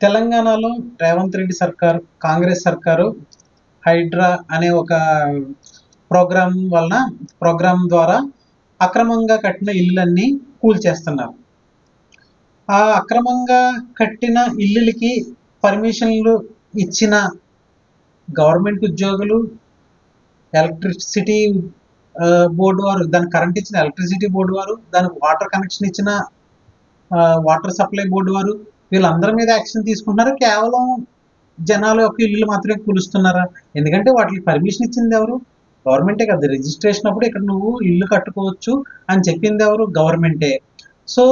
తెలంగాణలో రేవంత్ రెడ్డి సర్కార్ కాంగ్రెస్ సర్కారు హైడ్రా అనే ఒక ప్రోగ్రాం వలన ప్రోగ్రాం ద్వారా అక్రమంగా కట్టిన ఇల్లులన్నీ కూల్చేస్తున్నారు. ఆ అక్రమంగా కట్టిన ఇల్లులకి పర్మిషన్లు ఇచ్చిన గవర్నమెంట్ ఉద్యోగులు ఎలక్ట్రిసిటీ బోర్డు వారు దానికి కరెంట్ ఇచ్చిన ఎలక్ట్రిసిటీ బోర్డు వారు దానికి వాటర్ కనెక్షన్ ఇచ్చిన వాటర్ సప్లై బోర్డు వారు వీళ్ళందరి మీద యాక్షన్ తీసుకుంటున్నారు. కేవలం జనాల యొక్క ఇల్లు మాత్రమే కూలుస్తున్నారా? ఎందుకంటే వాటికి పర్మిషన్ ఇచ్చింది ఎవరు? గవర్నమెంటే కదా. రిజిస్ట్రేషన్ అప్పుడు ఇక్కడ నువ్వు ఇల్లు కట్టుకోవచ్చు అని చెప్పింది ఎవరు? గవర్నమెంటే. సో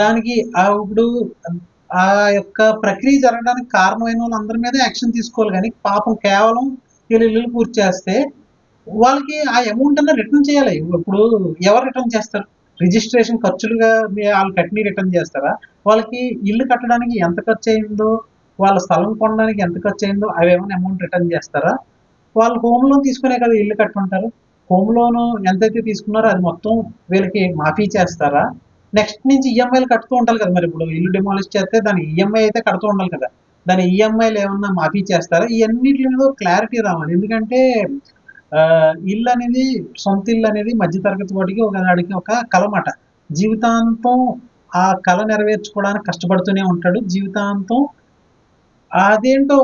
దానికి ఇప్పుడు ఆ యొక్క ప్రక్రియ జరగడానికి కారణమైన వాళ్ళందరి మీద యాక్షన్ తీసుకోవాలి. కానీ పాపం కేవలం వీళ్ళు ఇల్లు పూర్తి చేస్తే వాళ్ళకి ఆ అమౌంట్ అన్న రిటర్న్ చేయాలి. ఇప్పుడు ఎవరు రిటర్న్ చేస్తారు? రిజిస్ట్రేషన్ ఖర్చులుగా వాళ్ళు కట్టిన రిటర్న్ చేస్తారా? వాళ్ళకి ఇల్లు కట్టడానికి ఎంత ఖర్చు అయిందో వాళ్ళ స్థలం కొనడానికి ఎంత ఖర్చు అయిందో అవి ఏమైనా అమౌంట్ రిటర్న్ చేస్తారా? వాళ్ళు హోమ్ లోన్ తీసుకునే కదా ఇల్లు కట్టుకుంటారు హోమ్ లోన్ ఎంతైతే తీసుకున్నారో అది మొత్తం వీళ్ళకి మాఫీ చేస్తారా? నెక్స్ట్ నుంచి ఈఎంఐలు కడుతూ ఉండాలి కదా మరి. ఇప్పుడు ఇల్లు డిమాలిష్ చేస్తే దాని ఈఎంఐ అయితే కడుతూ ఉండాలి కదా. దాని ఈఎంఐలు ఏమన్నా మాఫీ చేస్తారా? ఇవన్నిటి మీద క్లారిటీ రావాలి. ఎందుకంటే ఇల్లు అనేది సొంత ఇల్లు అనేది మధ్యతరగతి వాడికి ఒక వాడికి ఒక కలమాట. జీవితాంతం ఆ కళ నెరవేర్చుకోవడానికి కష్టపడుతూనే ఉంటాడు. జీవితాంతం అదేంటో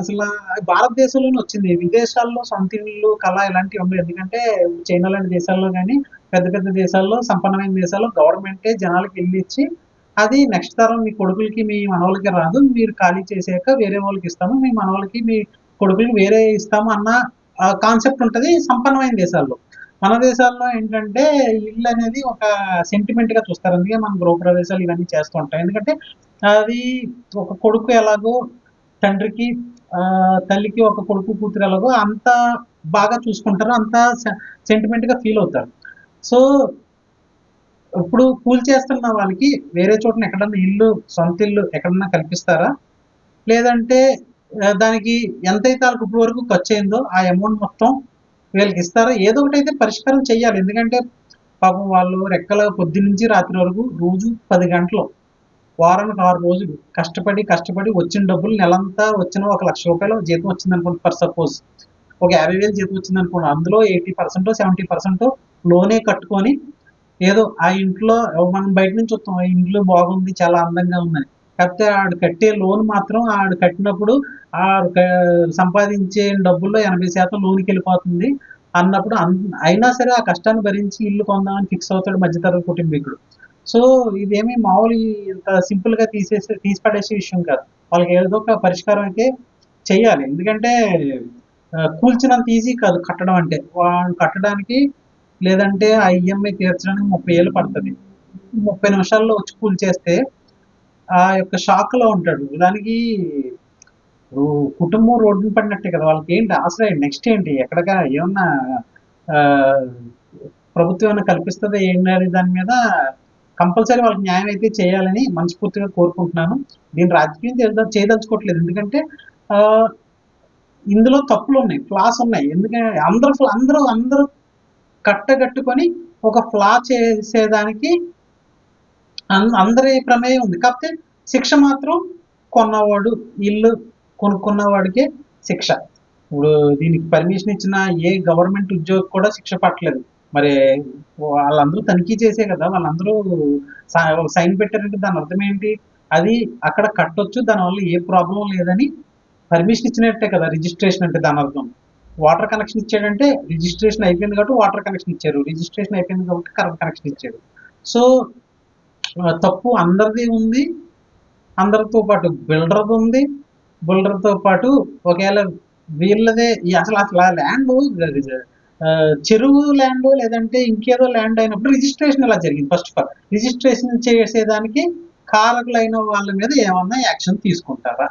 అసలు భారతదేశంలోనే వచ్చింది. విదేశాల్లో సొంత ఇళ్ళు కళ ఇలాంటివి ఉండవు. ఎందుకంటే చైనా లాంటి దేశాల్లో కానీ పెద్ద పెద్ద దేశాల్లో సంపన్నమైన దేశాల్లో గవర్నమెంటే జనాలకి ఇల్లు ఇచ్చి అది నెక్స్ట్ తరం మీ కొడుకులకి మీ మనవాళ్ళకి రాదు. మీరు ఖాళీ చేసాక వేరే వాళ్ళకి ఇస్తాము. మీ మనవాళ్ళకి మీ కొడుకులకి వేరే ఇస్తాము అన్న కాన్సెప్ట్ ఉంటుంది సంపన్నమైన దేశాల్లో. మన దేశాల్లో ఏంటంటే ఇల్లు అనేది ఒక సెంటిమెంట్గా చూస్తారు. అందుకే మనం గృహప్రవేశాలు ఇవన్నీ చేస్తూ ఉంటాం. ఎందుకంటే అది ఒక కొడుకు ఎలాగో తండ్రికి తల్లికి ఒక కొడుకు కూతురు ఎలాగో అంత బాగా చూసుకుంటారు. అంత సెంటిమెంట్గా ఫీల్ అవుతారు. సో ఇప్పుడు కూల్ చేస్తున్న వాళ్ళకి వేరే చోటన ఎక్కడన్నా ఇల్లు సొంత ఇల్లు ఎక్కడన్నా కల్పిస్తారా? లేదంటే దానికి ఎంతైతే వాళ్ళకి ఇప్పుడు వరకు ఖర్చు అయిందో ఆ అమౌంట్ మొత్తం వీళ్ళకి ఇస్తారో ఏదో ఒకటి అయితే పరిష్కారం చేయాలి. ఎందుకంటే పాపం వాళ్ళు రెక్కల పొద్దు నుంచి రాత్రి వరకు రోజు పది గంటలు వారానికి ఆరు రోజులు కష్టపడి కష్టపడి వచ్చిన డబ్బులు నెలంతా వచ్చిన ఒక లక్ష రూపాయలు జీతం వచ్చింది అనుకోండి ఫర్ సపోజ్. ఒక యాభై వేలు జీతం వచ్చింది అనుకోండి అందులో ఎయిటీ పర్సెంట్ సెవెంటీ పర్సెంట్లోనే కట్టుకొని ఏదో ఆ ఇంట్లో మనం బయట నుంచి వస్తాం ఆ ఇంట్లో బాగుంది చాలా అందంగా ఉందని. కాకపోతే ఆడు కట్టే లోన్ మాత్రం ఆడు కట్టినప్పుడు ఆ సంపాదించే డబ్బుల్లో ఎనభై శాతం లోన్కి వెళ్ళిపోతుంది అన్నప్పుడు అయినా సరే ఆ కష్టాన్ని భరించి ఇల్లు కొందామని ఫిక్స్ అవుతాడు మధ్యతరగతి కుటుంబీకుడు. సో ఇదేమి మామూలు ఇంత సింపుల్గా తీసేసి తీసి పడేసే విషయం కాదు. వాళ్ళకి ఏదో ఒక పరిష్కారం అయితే చెయ్యాలి. ఎందుకంటే కూల్చినంత ఈజీ కాదు కట్టడం అంటే. వాళ్ళు కట్టడానికి లేదంటే ఆ ఈఎంఐ తీర్చడానికి ముప్పై ఏళ్ళు పడుతుంది. ముప్పై నిమిషాల్లో వచ్చి కూల్చేస్తే ఆ యొక్క షాక్లో ఉంటాడు దానికి కుటుంబం రోడ్డున పడినట్టే కదా వాళ్ళకి. ఏంటి ఆశ్రయం? నెక్స్ట్ ఏంటి? ఎక్కడగా ఏమన్నా ప్రభుత్వం ఏమైనా కల్పిస్తుందా ఏంటి దాని మీద? కంపల్సరీ వాళ్ళకి న్యాయం అయితే చేయాలని మనస్ఫూర్తిగా కోరుకుంటున్నాను. దీని రాజకీయం చేయదలుచుకోవట్లేదు. ఎందుకంటే ఇందులో తప్పులు ఉన్నాయి. ఫ్లాస్ ఉన్నాయి. ఎందుకంటే అందరూ అందరూ అందరూ కట్టగట్టుకొని ఒక ఫ్లా చేసేదానికి అందరి ప్రమేయం ఉంది. కాకపోతే శిక్ష మాత్రం కొన్నవాడు ఇల్లు కొనుక్కున్నవాడికే శిక్ష. ఇప్పుడు దీనికి పర్మిషన్ ఇచ్చిన ఏ గవర్నమెంట్ ఉద్యోగి కూడా శిక్ష పట్టలేదు. మరి వాళ్ళందరూ తనిఖీ చేసే కదా వాళ్ళందరూ సైన్ పెట్టారంటే దాని అర్థం ఏంటి? అది అక్కడ కట్టొచ్చు దానివల్ల ఏ ప్రాబ్లం లేదని పర్మిషన్ ఇచ్చినట్టే కదా రిజిస్ట్రేషన్ అంటే దాని అర్థం. వాటర్ కనెక్షన్ ఇచ్చాడంటే రిజిస్ట్రేషన్ అయిపోయింది కాబట్టి వాటర్ కనెక్షన్ ఇచ్చారు. రిజిస్ట్రేషన్ అయిపోయింది కాబట్టి కరెంట్ కనెక్షన్ ఇచ్చారు సో తప్పు అందరిది ఉంది. అందరితో పాటు బిల్డర్ది ఉంది. బిల్డర్తో పాటు ఒకవేళ వీళ్ళదే అసలు అసలు ఆ ల్యాండ్ చెరువు ల్యాండ్ లేదంటే ఇంకేదో ల్యాండ్ అయినప్పుడు రిజిస్ట్రేషన్ ఎలా జరిగింది? ఫస్ట్ ఆఫ్ ఆల్ రిజిస్ట్రేషన్ చేసేదానికి కారకులైన వాళ్ళ మీద ఏమన్నా యాక్షన్ తీసుకుంటారా?